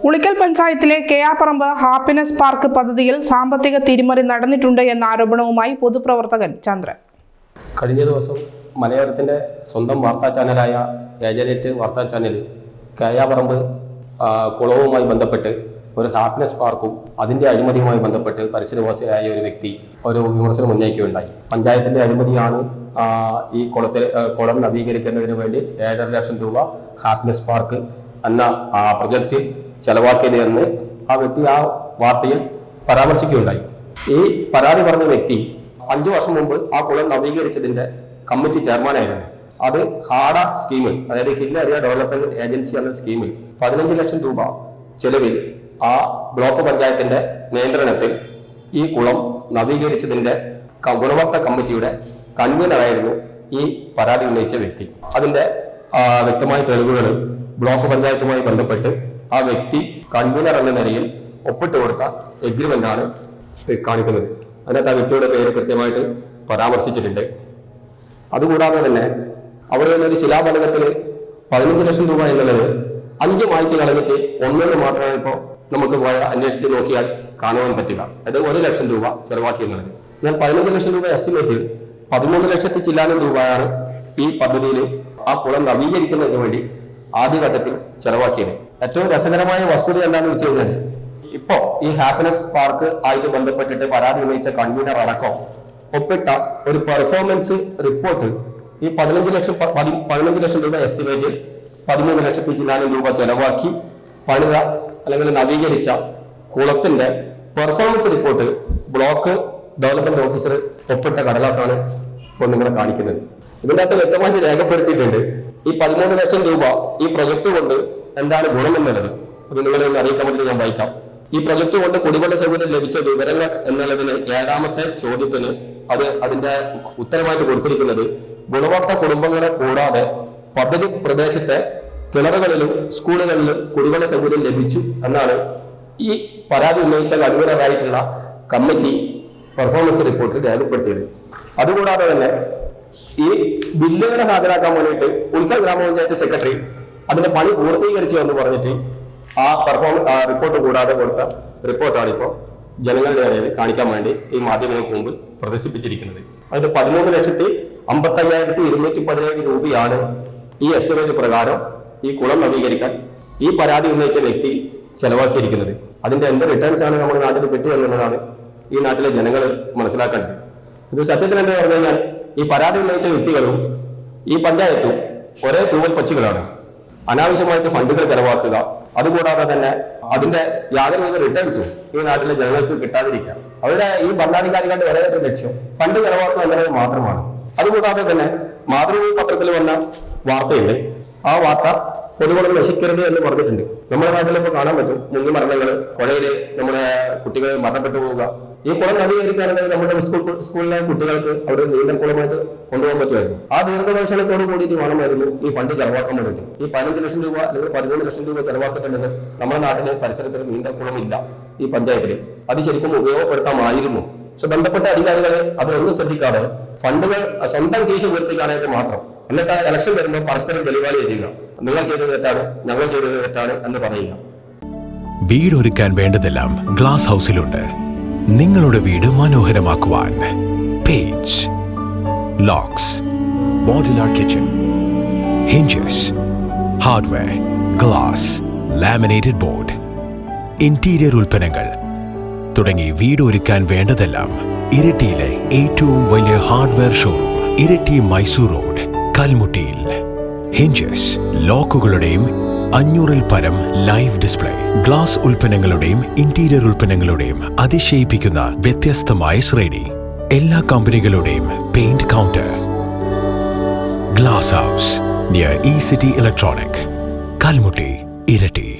ഉളിക്കൽ പഞ്ചായത്തിലെ കെയാപ്പറമ്പ് happiness park പദ്ധതിയിൽ സാമ്പത്തിക തിരിമറി നടന്നിട്ടുണ്ട് എന്ന ആരോപണവുമായി പൊതുപ്രവർത്തകൻ ചന്ദ്രൻ. കഴിഞ്ഞ ദിവസം മലയാളത്തിന്റെ സ്വന്തം വാർത്താ ചാനലായ ഏജനറ്റ് വാർത്താ ചാനൽ കയാപറമ്പ് കുളവുമായി ബന്ധപ്പെട്ട് ഒരു ഹാപ്പിനെസ് പാർക്കും അതിന്റെ അഴിമതിയുമായി ബന്ധപ്പെട്ട് പരിസരവാസിയായ ഒരു വ്യക്തി ഒരു വിമർശനം ഉന്നയിക്കുകയുണ്ടായി. പഞ്ചായത്തിന്റെ അഴിമതിയാണ് ഈ കുളത്തിൽ കുളം നവീകരിക്കുന്നതിന് വേണ്ടി ഏഴര ലക്ഷം രൂപ ഹാപ്പിനെസ് പാർക്ക് എന്ന ആ, പ്രൊജക്റ്റിൽ ചെലവാക്കിയത് എന്ന് ആ വ്യക്തി ആ വാർത്തയിൽ പരാമർശിക്കുകയുണ്ടായി. ഈ പരാതി പറഞ്ഞ വ്യക്തി അഞ്ചു വർഷം മുമ്പ് ആ കുളം നവീകരിച്ചതിന്റെ കമ്മിറ്റി ചെയർമാനായിരുന്നു അത് ഹാഡ സ്കീമിൽ അതായത് ഹിൽ ഏരിയ ഡെവലപ്മെന്റ് ഏജൻസി എന്ന സ്കീമിൽ പതിനഞ്ച് ലക്ഷം രൂപ ചെലവിൽ ആ ബ്ലോക്ക് പഞ്ചായത്തിന്റെ നിയന്ത്രണത്തിൽ ഈ കുളം നവീകരിച്ചതിന്റെ ഗുണഭോക്ത കമ്മിറ്റിയുടെ കൺവീനറായിരുന്നു ഈ പരാതി ഉന്നയിച്ച വ്യക്തി. അതിന്റെ വ്യക്തമായ തെളിവുകൾ ബ്ലോക്ക് പഞ്ചായത്തുമായി ബന്ധപ്പെട്ട് ആ വ്യക്തി കൺവീനർ എന്ന നിലയിൽ ഒപ്പിട്ട് കൊടുത്ത എഗ്രിമെന്റ് ആണ് കാണിക്കുന്നത്. അതിനകത്ത് ആ വ്യക്തിയുടെ പേര് കൃത്യമായിട്ട് പരാമർശിച്ചിട്ടുണ്ട്. അതുകൂടാതെ തന്നെ അവിടെ നിന്നൊരു ശിലാഫലകത്തിൽ പതിനഞ്ച് ലക്ഷം രൂപ എന്നുള്ളത് അഞ്ച് ആഴ്ച കളഞ്ഞിട്ട് ഒന്നിന് മാത്രമാണ് ഇപ്പോൾ നമുക്ക് അന്വേഷിച്ച് നോക്കിയാൽ കാണുവാൻ പറ്റുക. അത് ഒരു ലക്ഷം രൂപ ചെലവാക്കി എന്നുള്ളത്. എന്നാൽ പതിനഞ്ച് ലക്ഷം രൂപ എസ്റ്റിമേറ്റിൽ പതിമൂന്ന് ലക്ഷത്തി ചില്ലാനം രൂപയാണ് ഈ പദ്ധതിയിൽ ആ കുളം നവീകരിക്കുന്നതിന് വേണ്ടി ആദ്യഘട്ടത്തിൽ ചെലവാക്കിയത്. ഏറ്റവും രസകരമായ വസ്തുത എന്താണെന്ന് വെച്ച് കഴിഞ്ഞാൽ ഇപ്പോ ഈ ഹാപ്പിനെസ് പാർക്ക് ആയിട്ട് ബന്ധപ്പെട്ടിട്ട് പരാതി ഉന്നയിച്ച കൺവീനർ അടക്കം ഒപ്പിട്ട ഒരു പെർഫോമൻസ് റിപ്പോർട്ട് ഈ പതിനഞ്ച് ലക്ഷം പതിനഞ്ച് ലക്ഷം രൂപ എസ്റ്റിമേറ്റിൽ പതിമൂന്ന് ലക്ഷത്തി ചില്ലാനം രൂപ ചെലവാക്കി പണിത അല്ലെങ്കിൽ നവീകരിച്ച കുളത്തിന്റെ performance report block development officer ഒപ്പിട്ട കടലാസാണ് ഇപ്പോൾ നിങ്ങളെ കാണിക്കുന്നത്. ഇതിന്റെ അകത്ത് വ്യക്തമായിട്ട് രേഖപ്പെടുത്തിയിട്ടുണ്ട് ഈ പതിമൂന്ന് ലക്ഷം രൂപ ഈ പ്രൊജക്ട് കൊണ്ട് എന്താണ് ഗുണം എന്നുള്ളത്? അത് നിങ്ങളെ ഒന്ന് അറിയിക്കാൻ വേണ്ടി ഞാൻ വായിക്കാം. ഈ പ്രൊജക്ട് കൊണ്ട് കുടിവെള്ള സൗകര്യം ലഭിച്ച വിവരങ്ങൾ എന്നുള്ളതിന് ഏഴാമത്തെ ചോദ്യത്തിന് അത് അതിന്റെ ഉത്തരമായിട്ട് കൊടുത്തിരിക്കുന്നത് ഗുണഭോക്ത കുടുംബങ്ങളെ കൂടാതെ പദ്ധതി പ്രദേശത്തെ കിണറുകളിലും സ്കൂളുകളിലും കുടിവെള്ള സൗകര്യം ലഭിച്ചു എന്നാണ് ഈ പരാതി ഉന്നയിച്ച കൺവീനറായിട്ടുള്ള കമ്മിറ്റി പെർഫോമൻസ് റിപ്പോർട്ടിൽ രേഖപ്പെടുത്തിയത്. അതുകൂടാതെ തന്നെ ഈ ബില്ലുകൾ ഹാജരാക്കാൻ വേണ്ടിയിട്ട് ഉൾക്കൽ ഗ്രാമപഞ്ചായത്ത് സെക്രട്ടറി അതിന്റെ പണി പൂർത്തീകരിച്ചു എന്ന് പറഞ്ഞിട്ട് ആ പെർഫോം റിപ്പോർട്ട് കൂടാതെ കൊടുത്ത റിപ്പോർട്ടാണ് ഇപ്പോൾ ജനങ്ങളുടെ ഇടയിൽ കാണിക്കാൻ വേണ്ടി ഈ മാധ്യമങ്ങൾക്ക് മുമ്പിൽ പ്രദർശിപ്പിച്ചിരിക്കുന്നത്. അതായത് പതിമൂന്ന് ലക്ഷത്തി അമ്പത്തയ്യായിരത്തി ഇരുന്നൂറ്റി പതിനേഴ് രൂപയാണ് ഈ എസ്റ്റിമേറ്റ് പ്രകാരം ഈ കുളം നവീകരിക്കാൻ ഈ പരാതി ഉന്നയിച്ച വ്യക്തി ചെലവാക്കിയിരിക്കുന്നത്. അതിന്റെ എന്ത് റിട്ടേൺസ് ആണ് നമ്മുടെ നാട്ടിൽ കിട്ടുക എന്നുള്ളതാണ് ഈ നാട്ടിലെ ജനങ്ങൾ മനസ്സിലാക്കേണ്ടത്. ഇത് സത്യത്തിൽ എന്താ പറഞ്ഞു കഴിഞ്ഞാൽ ഈ പരാതി ഉന്നയിച്ച വ്യക്തികളും ഈ പഞ്ചായത്തും ഒരേ തൂവൽ പക്ഷികളാണ്. അനാവശ്യമായിട്ട് ഫണ്ടുകൾ ചെലവാക്കുക. അതുകൂടാതെ തന്നെ അതിന്റെ യാതൊരു വിധ റിട്ടേൺസും ഈ നാട്ടിലെ ജനങ്ങൾക്ക് കിട്ടാതിരിക്കാം. അവരുടെ ഈ ഭരണാധികാരികളുടെ ഒരേ ഒരു ലക്ഷ്യം ഫണ്ട് ചെലവാക്കുക എന്നുള്ളത് മാത്രമാണ്. അതുകൂടാതെ തന്നെ മാതൃഭൂമി പത്രത്തിൽ വന്ന വാർത്തയുണ്ട്. ആ വാർത്ത പൊതുകുളം നശിക്കരുത് എന്ന് പറഞ്ഞിട്ടുണ്ട്. നമ്മുടെ നാട്ടിൽ കാണാൻ പറ്റും. മുങ്ങി മരണങ്ങൾ പുഴയിൽ നമ്മുടെ കുട്ടികൾ മരണപ്പെട്ടു പോവുക. ഈ കുളം നവീകരിക്കുകയാണെങ്കിൽ നമ്മുടെ സ്കൂൾ സ്കൂളിലെ കുട്ടികൾക്ക് അവരുടെ നീന്തൽ കുളമായിട്ട് കൊണ്ടുപോകാൻ പറ്റുമായിരുന്നു. ആ ദീർഘദർശനത്തോട് കൂടിയിട്ട് വേണമായിരുന്നു ഈ ഫണ്ട് ചെലവാക്കാൻ വേണ്ടിയിട്ട്. ഈ പതിനഞ്ച് ലക്ഷം രൂപ അല്ലെങ്കിൽ പതിമൂന്ന് ലക്ഷം രൂപ ചെലവാക്കിയിട്ടുണ്ടെങ്കിൽ നമ്മുടെ നാട്ടിലെ പരിസരത്തിൽ നീന്തൽ കുളമില്ല ഈ പഞ്ചായത്തിൽ അത് ശരിക്കും ഉപയോഗപ്പെടുത്താമായിരുന്നു. പക്ഷെ ബന്ധപ്പെട്ട അധികാരികളെ അവരൊന്നും ശ്രദ്ധിക്കാതെ ഫണ്ടുകൾ സ്വന്തം കീശ ഉയർത്തിക്കാനായിട്ട് മാത്രം എന്നിട്ട് ആ ഇലക്ഷൻ വരുമ്പോൾ പരസ്പരം തെളിവാലി ചെയ്യുക നിങ്ങൾ ചെയ്തത് തെറ്റാണ് ഞങ്ങൾ ചെയ്തത് തെറ്റാണ് എന്ന് പറയുക. വീട് ഒരുക്കാൻ വേണ്ടതെല്ലാം ഗ്ലാസ് ഹൗസിലുണ്ട് നിങ്ങളുടെ വീട് മനോഹരമാക്കുവാൻ page locks modular kitchen hinges hardware glass laminated board interior ഉൽപ്പന്നങ്ങൾ. തുടങ്ങി വീട് ഒരുക്കാൻ വേണ്ടതെല്ലാം ഇരിട്ടിയിലെ ഏറ്റവും വലിയ hardware showroom Iritty Mysore road കൽമുട്ടിയിൽ hinges ലോക്കുകളുടെയും അഞ്ഞൂറിൽ പരം ലൈവ് ഡിസ്പ്ലേ ഗ്ലാസ് ഉൽപ്പന്നങ്ങളുടെയും ഇന്റീരിയർ ഉൽപ്പന്നങ്ങളുടെയും അതിശയിപ്പിക്കുന്ന വ്യത്യസ്തമായ ശ്രേണി. എല്ലാ കമ്പനികളുടെയും paint counter glass house near E city electronic Kalmutty Iritty.